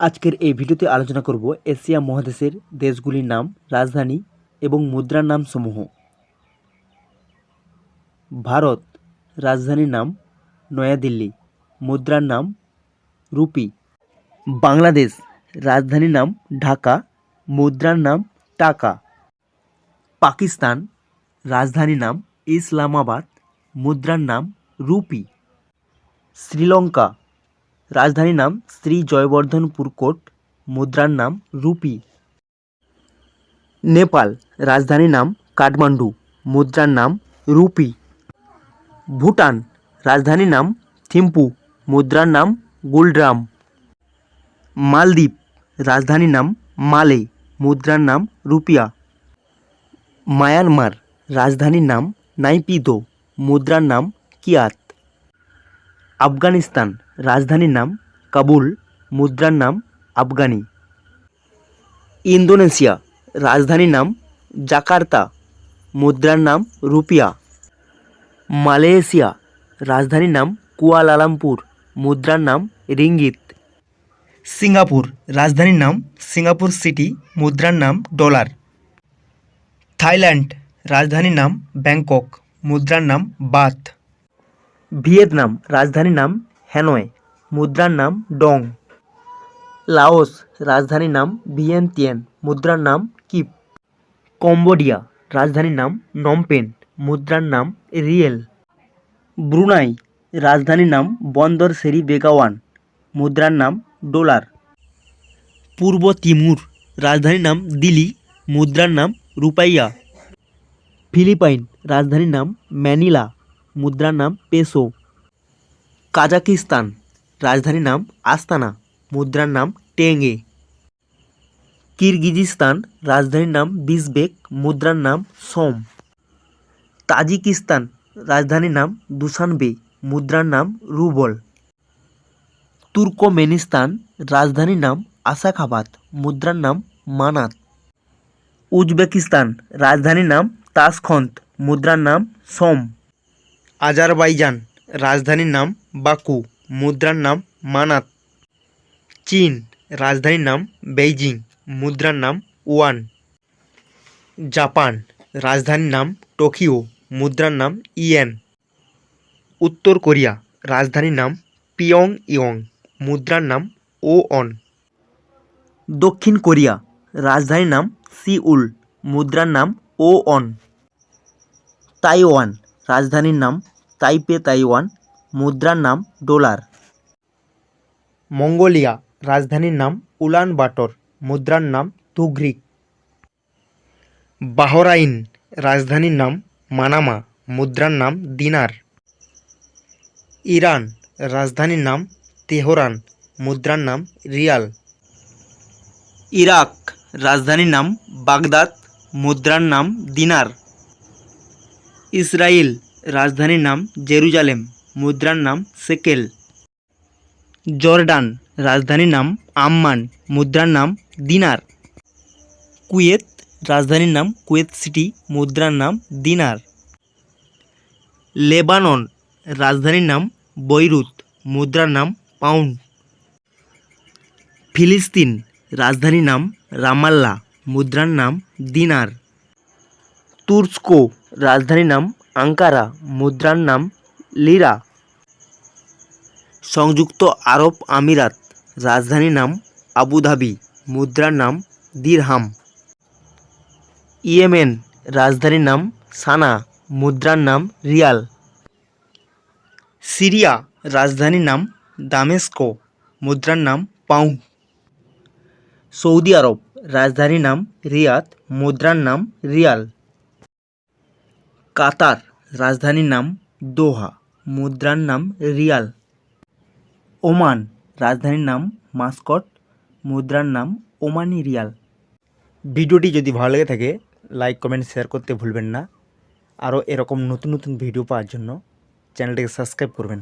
আজকের এই ভিডিওতে আলোচনা করব এশিয়া মহাদেশের দেশগুলির নাম, রাজধানী এবং মুদ্রার নাম সমূহ ভারত, রাজধানীর নাম নয়াদিল্লি, মুদ্রার নাম রুপি। বাংলাদেশ, রাজধানীর নাম ঢাকা, মুদ্রার নাম টাকা। পাকিস্তান, রাজধানীর নাম ইসলামাবাদ, মুদ্রার নাম রুপি। শ্রীলঙ্কা রাজধানীর নাম শ্রী জয়বর্ধনপুর কোট মুদ্রার নাম রুপি। নেপাল, রাজধানীর নাম কাঠমান্ডু, মুদ্রার নাম রুপি। ভুটান, রাজধানীর নাম থিম্পু, মুদ্রার নাম গুলড্রাম। মালদ্বীপ, রাজধানীর নাম মালে, মুদ্রার নাম রুপিয়া। মায়ানমার, রাজধানীর নাম নাইপিদো, মুদ্রার নাম কিয়াত। আফগানিস্তান। রাজধানীর নাম কাবুল, মুদ্রার নাম আফগানি। ইন্দোনেশিয়া। রাজধানীর নাম জাকার্তা, মুদ্রার নাম রুপিয়া। মালয়েশিয়া। রাজধানীর নাম কুয়ালালামপুর, মুদ্রার নাম রিঙ্গিত। সিঙ্গাপুর। রাজধানীর নাম সিঙ্গাপুর সিটি, মুদ্রার নাম ডলার। থাইল্যান্ড। রাজধানীর নাম ব্যাংকক, মুদ্রার নাম বাথ ভিয়েতনাম রাজধানীর নাম হ্যানয়, মুদ্রার নাম ডং। লাওস রাজধানীর নাম ভিয়েনতিয়ান, মুদ্রার নাম কিপ। কম্বোডিয়া রাজধানীর নাম নমপেন, মুদ্রার নাম রিয়েল। ব্রুনাই রাজধানীর নাম বন্দর সেরি বেগাওয়ান, মুদ্রার নাম ডলার। পূর্ব তিমুর রাজধানীর নাম দিলি মুদ্রার নাম রুপাইয়া। ফিলিপাইন রাজধানীর নাম ম্যানিলা। মুদ্রার নাম পেসো। কাজাকিস্তান, রাজধানীর নাম আস্তানা, মুদ্রার নাম টেঙ্গে। কিরগিজিস্তান, রাজধানীর নাম বিসবেক, মুদ্রার নাম সোম। তাজিকিস্তান, রাজধানীর নাম দুসানবে, মুদ্রার নাম রুবল। তুর্কমেনিস্তান, রাজধানীর নাম আসাখাবাদ, মুদ্রার নাম মানাত। উজবেকিস্তান, রাজধানীর নাম তাসখন্ত মুদ্রার নাম সোম। আজারবাইজান। রাজধানীর নাম বাকু, মুদ্রার নাম মানাত। চীন, রাজধানীর নাম বেইজিং, মুদ্রার নাম ওয়ান। জাপান, রাজধানীর নাম টোকিও, মুদ্রার নাম ইয়েন। উত্তর কোরিয়া, রাজধানীর নাম পিয়ং ইয়ং মুদ্রার নাম ও অন দক্ষিণ কোরিয়া, রাজধানীর নাম সিউল, মুদ্রার নাম ও অন তাইওয়ান রাজধানীর নাম তাইপে তাইওয়ান, মুদ্রার নাম ডলার। মঙ্গোলিয়া, রাজধানীর নাম উলান বাটর, মুদ্রার নাম তুঘ্রিক বাহরাইন, রাজধানীর নাম মানামা, মুদ্রার নাম দিনার। ইরান, রাজধানীর নাম তেহরান, মুদ্রার নাম রিয়াল। ইরাক, রাজধানীর নাম বাগদাদ, মুদ্রার নাম দিনার। ইসরায়েল রাজধানীর নাম জেরুজালেম, মুদ্রার নাম সেকেল। জর্ডান রাজধানীর নাম আম্মান, মুদ্রার নাম দিনার। কুয়েত রাজধানীর নাম কুয়েত সিটি, মুদ্রার নাম দিনার। লেবানন রাজধানীর নাম বৈরুত, মুদ্রার নাম পাউন্ড। ফিলিস্তিন রাজধানীর নাম রামাল্লা, মুদ্রার নাম দিনার। তুর্স্ক, রাজধানীর নাম আঙ্কারা, মুদ্রার নাম লিরা। সংযুক্ত আরব আমিরাত, রাজধানীর নাম আবুধাবি মুদ্রার নাম দিরহাম। ইয়েমেন, রাজধানীর নাম সানা, মুদ্রার নাম রিয়াল। সিরিয়া, রাজধানীর নাম দামেস্কো, মুদ্রার নাম পাউন্ড সৌদি আরব, রাজধানীর নাম রিয়াদ, মুদ্রার নাম রিয়াল। কাতার, রাজধানীর নাম দোহা, মুদ্রার নাম রিয়াল। ওমান, রাজধানীর নাম মাস্কট, মুদ্রার নাম ওমানি রিয়াল। ভিডিওটি যদি ভালো লেগে থাকে, লাইক, কমেন্ট, শেয়ার করতে ভুলবেন না। আরও এরকম নতুন নতুন ভিডিও পাওয়ার জন্য চ্যানেলটিকে সাবস্ক্রাইব করবেন।